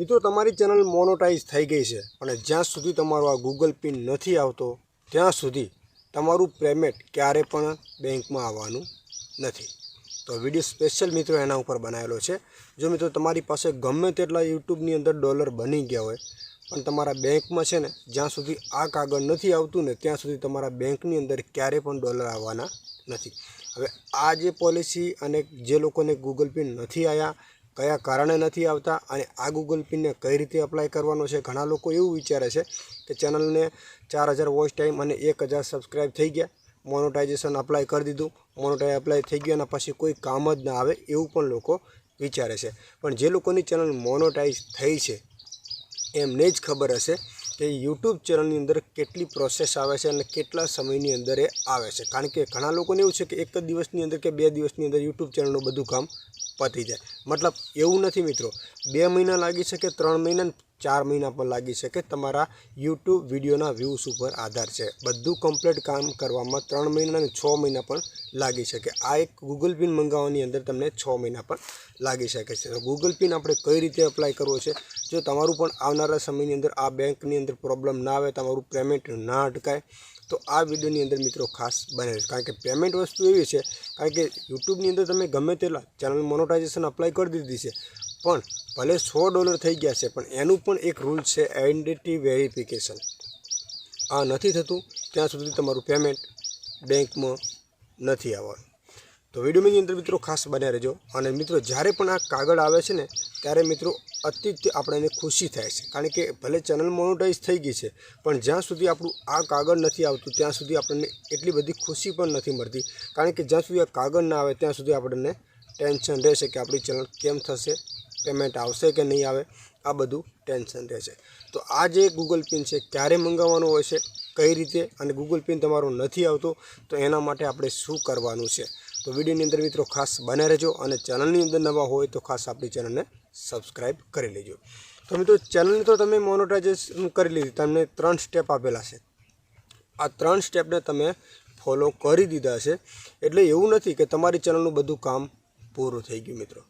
મિત્રો, તમારી channel monetise થઈ ગઈ છે અને જ્યાં સુધી તમારો આ ગૂગલ પિન નથી આવતો, ત્યાં સુધી તમારું પેમેન્ટ ક્યારે પણ બેંકમાં આવવાનું નથી. તો વીડિયો સ્પેશિયલ મિત્રો એના ઉપર બનાવેલો છે. જો મિત્રો, તમારી પાસે ગમે તેટલા યુટ્યુબની અંદર ડોલર બની ગયા હોય, પણ તમારા બેંકમાં છે ને, જ્યાં સુધી આ કાગળ નથી આવતું ને, ત્યાં સુધી તમારા બેંકની અંદર ક્યારે પણ ડોલર આવવાના નથી. હવે આ જે પોલિસી અને જે લોકોને ગૂગલ પિન નથી આવ્યા કયા કારણે નથી આવતા અને આ ગૂગલ પિનને કઈ રીતે અપ્લાય કરવાનો છે? ઘણા લોકો એવું વિચારે છે કે ચેનલને ચાર હજાર વોચ ટાઈમ અને એક હજાર સબસ્ક્રાઈબ થઈ ગયા. મોનોટાઇઝેશન અપ્લાય કરી દીધું. મોનોટાઇઝ અપ્લાય થઈ ગયું અને પછી કોઈ કામ જ ના આવે એવું પણ લોકો વિચારે છે. પણ જે લોકોની ચેનલ મોનોટાઇઝ થઈ છે, એમને જ ખબર હશે કે યુટ્યુબ ચેનલની અંદર કેટલી પ્રોસેસ આવે છે અને કેટલા સમયની અંદર એ આવે છે. કારણ કે ઘણા લોકોને એવું છે કે એક જ દિવસની અંદર કે બે દિવસની અંદર યુટ્યુબ ચેનલનું બધું કામ પતી જાય. મતલબ એવું નથી મિત્રો. બે મહિના લાગી શકે ત્રણ મહિના ચાર મહિના પણ લાગી શકે તમારા યુટ્યુબ વિડીયોના વ્યૂઝ ઉપર આધાર છે. બધું કમ્પ્લીટ કામ કરવામાં ત્રણ મહિના અને છ મહિના પણ લાગી શકે. આ એક ગૂગલ પિન મંગાવવાની અંદર તમને છ મહિના પણ લાગી શકે છે. ગૂગલ પિન આપણે કઈ રીતે અપ્લાય કરવો છે? જો તમારું પણ આવનારા સમયની અંદર આ બેંકની અંદર પ્રોબ્લેમ ના આવે, તમારું પેમેન્ટ ના અટકાય, તો આ વિડીયોની અંદર મિત્રો ખાસ બને છે કારણ કે પેમેન્ટ વસ્તુ એવી છે, કારણ કે યુટ્યુબની અંદર તમે ગમે તેટલા ચેનલ મોનોટાઇઝેશન અપ્લાય કરી દીધી છે પણ ભલે સો ડોલર થઈ ગયા છે, પણ એનું પણ એક રૂલ છે આઈડેન્ટિટી વેરિફિકેશન આ નથી થતું, ત્યાં સુધી તમારું પેમેન્ટ બેંકમાં નથી આવવાનું. તો વિડીયોની અંદર મિત્રો ખાસ બન્યા રહેજો. અને મિત્રો, જ્યારે પણ આ કાગળ આવે છે ને, ત્યારે મિત્રો અત્યંત આપણને ખુશી થાય છે. કારણ કે ભલે ચેનલ મોનોટાઈઝ થઈ ગઈ છે, પણ જ્યાં સુધી આપણું આ કાગળ નથી આવતું, ત્યાં સુધી આપણને એટલી બધી ખુશી પણ નથી મળતી. કારણ કે જ્યાં સુધી આ કાગળ ના આવે, ત્યાં સુધી આપણને ટેન્શન રહેશે કે આપણી ચેનલ કેમ થશે, પેમેન્ટ આવશે કે નહીં આવે, આ બધું ટેન્શન રહેશે. તો આ જે ગૂગલ પિન છે, ક્યારે મંગાવવાનો હોય છે, કઈ રીતે અને ગૂગલ પિન તમારો નથી આવતો, તો એના માટે આપણે શું કરવાનું છે? તો વિડીયોની અંદર મિત્રો ખાસ બને રહેજો અને ચેનલની અંદર નવા હોય તો ખાસ આપણી ચેનલને સબસ્ક્રાઈબ કરી લેજો. તો મિત્રો, ચેનલને તો તમે મોનોટાઇઝેશન કરી લીધી, તમને ત્રણ સ્ટેપ આપેલા છે. આ ત્રણ સ્ટેપને તમે ફોલો કરી દીધા છે. એટલે એવું નથી કે તમારી ચેનલનું બધું કામ પૂરું થઈ ગયું મિત્રો.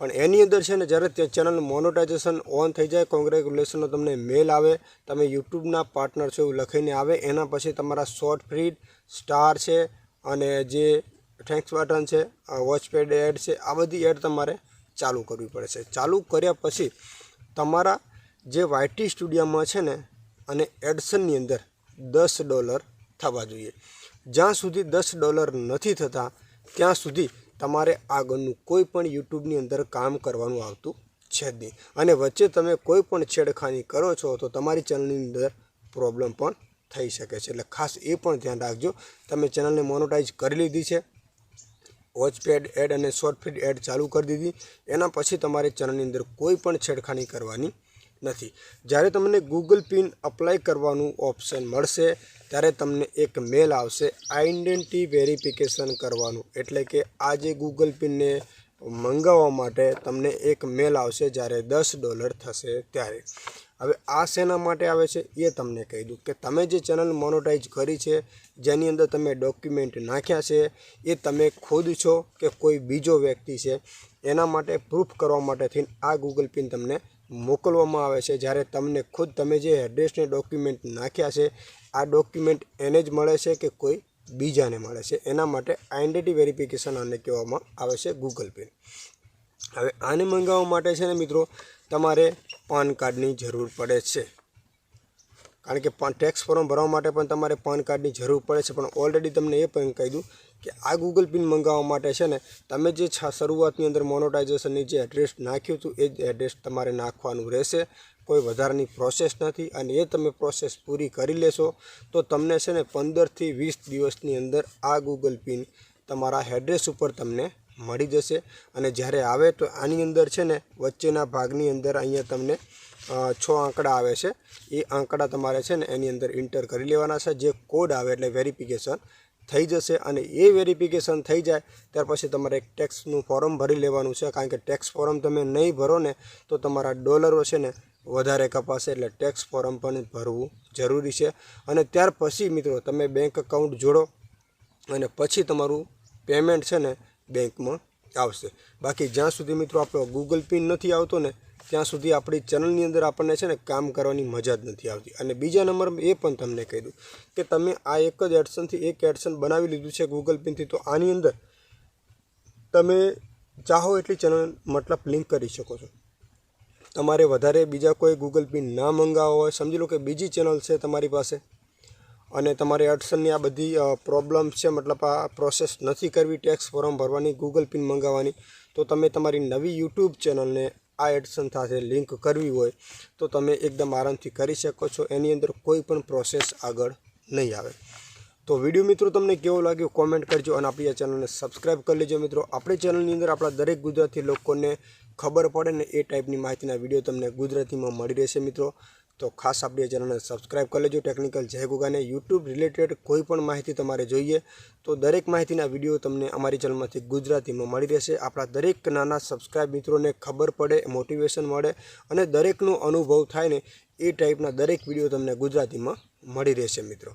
પણ એની અંદર છે ને જ્યારે તે ચેનલ મોનોટાઇઝેશન ઓન થઈ જાય કોંગ્રેચ્યુલેશનનો તમને મેલ આવે, તમે યુટ્યુબના પાર્ટનર છો એવું લખીને આવે, એના પછી તમારા શોર્ટ ફ્રીડ સ્ટાર છે અને જે થેન્ક્સ બટન છે વોચપેડ એડ છે, આ બધી એડ તમારે ચાલુ કરવી પડે છે ચાલુ કર્યા પછી તમારા જે વાયટી સ્ટુડિયોમાં છે ને, અને એડસનની અંદર દસ ડોલર થવા જોઈએ. જ્યાં સુધી દસ ડોલર નથી થતા, ત્યાં સુધી તમારે આગળનું કોઈ પણ યુટ્યુબની અંદર કામ કરવાનું આવતું છે જ નહીં. અને વચ્ચે તમે કોઈ પણ છેડખાની કરો છો તો તમારી ચેનલની અંદર પ્રોબ્લેમ પણ થઈ શકે છે. એટલે ખાસ એ પણ ધ્યાન રાખજો. તમે ચેનલને મોનોટાઈઝ કરી લીધી છે, વોચપેડ એડ અને શોર્ટ ફીડ એડ ચાલુ કરી દીધી. એના પછી તમારે ચેનલની અંદર કોઈ પણ છેડખાની કરવાની નથી. જ્યારે તમને ગૂગલ પિન અપ્લાય કરવાનું ઓપ્શન મળશે, ત્યારે તમને એક મેલ આવશે આઈડેન્ટિટી વેરિફિકેશન કરવાનું. એટલે કે આ જે ગૂગલ પિનને મંગાવવા માટે તમને એક મેલ આવશે જ્યારે દસ ડોલર થશે ત્યારે. હવે આ શેના માટે આવે છે? એ તમને કહી દઉં કે તમે જે ચેનલ મોનોટાઈઝ કરી છે, જેની અંદર તમે ડોક્યુમેન્ટ નાખ્યા છે, એ તમે ખુદ છો કે કોઈ બીજો વ્યક્તિ છે, એના માટે પ્રૂફ કરવા માટે થઈને આ ગૂગલ પિન તમને મોકલવામાં આવે છે. જ્યારે તમને ખુદ તમે જે એડ્રેસને ડોક્યુમેન્ટ નાખ્યા છે, આ ડોક્યુમેન્ટ એને જ મળે છે કે કોઈ બીજાને મળે છે? એના માટે આઈડેન્ટિટી વેરિફિકેશન આને કહેવામાં આવે છે ગૂગલ પે હવે આને મંગાવવા માટે છે ને મિત્રો, તમારે પાન કાર્ડની જરૂર પડે છે. કારણ કે ટેક્સ ફોર્મ ભરવા માટે પણ તમારે પાન કાર્ડની જરૂર પડે છે. પણ ઓલરેડી તમને એ પણ કહી દઉં કે આ ગૂગલ પિન મંગાવવા માટે છે ને, તમે જે શરૂઆતની અંદર મોનોટાઇઝેશનની જે એડ્રેસ નાખ્યું હતું, એ જ એડ્રેસ તમારે નાખવાનું રહેશે. કોઈ વધારાની પ્રોસેસ નથી અને એ તમે પ્રોસેસ પૂરી કરી લેશો, તો તમને છે ને પંદરથી વીસ દિવસની અંદર આ ગૂગલ પિન તમારા એડ્રેસ ઉપર તમને મળી જશે. અને જ્યારે આવે તો આની અંદર છે ને, વચ્ચેના ભાગની અંદર અહીંયા તમને છ આંકડા આવે છે. એ આંકડા તમારે છે ને એની અંદર ઇન્ટર કરી લેવાના છે. જે કોડ આવે એટલે વેરિફિકેશન થઈ જશે અને એ વેરિફિકેશન થઈ જાય, ત્યાર પછી તમારે એક ટેક્સનું ફોર્મ ભરી લેવાનું છે. કારણ કે ટેક્સ ફોર્મ તમે નહીં ભરો ને, તો તમારા ડોલરો છે ને વધારે કપાશે એટલે ટેક્સ ફોર્મ પણ ભરવું જરૂરી છે. અને ત્યાર પછી મિત્રો તમે બેંક એકાઉન્ટ જોડો અને પછી તમારું પેમેન્ટ છે ને બેંકમાં આવશે. બાકી જ્યાં સુધી મિત્રો આપણો ગૂગલ પિન નથી આવતો ને ત્યાં સુધી આપણી ચેનલની અંદર આપણને છે ને કામ કરવાની મજા જ નથી આવતી. અને બીજા નંબર એ પણ તમને કહી દઉં કે તમે આ એક જ એડસનથી એક એડસન બનાવી લીધું છે ગૂગલ પિનથી તો આની અંદર તમે ચાહો એટલી ચેનલ મતલબ લિંક કરી શકો છો. તમારે વધારે બીજા કોઈ ગૂગલ પિન ના મંગાવવા હોય, સમજી લો કે બીજી ચેનલ છે તમારી પાસે, અને તમારે એડસનની આ બધી પ્રોબ્લેમ છે, મતલબ આ પ્રોસેસ નથી કરવી ટેક્સ ફોર્મ ભરવાની ગૂગલ પિન મંગાવવાની, તો તમે તમારી નવી યુટ્યુબ ચેનલને આ એડસન સાથે લિંક કરવી હોય તો તમે એકદમ આરામથી કરી શકો છો. એની અંદર કોઈ પણ પ્રોસેસ આગળ નહીં આવે. તો વીડિયો મિત્રો તમને કેવો લાગ્યો કોમેન્ટ કરજો અને આપણી આ ચેનલને સબસ્ક્રાઈબ કરી લેજો મિત્રો. આપણી ચેનલની અંદર આપણા દરેક ગુજરાતી લોકોને ખબર પડે ને એ ટાઈપની માહિતીના વીડિયો તમને ગુજરાતીમાં મળી રહેશે મિત્રો. તો ખાસ આપણી ચેનલને સબસ્ક્રાઈબ કરી લેજો ટેકનિકલ જય ગુગાને. યુટ્યુબ રિલેટેડ કોઈ પણ માહિતી તમારે જોઈએ તો દરેક માહિતીના વીડિયો તમને અમારી ચેનલમાંથી ગુજરાતીમાં મળી રહેશે. આપણા દરેક નાના સબસ્ક્રાઈબ મિત્રોને ખબર પડે મોટિવેશન મળે અને દરેકનો અનુભવ થાય ને એ ટાઈપના દરેક વીડિયો તમને ગુજરાતીમાં મળી રહેશે મિત્રો.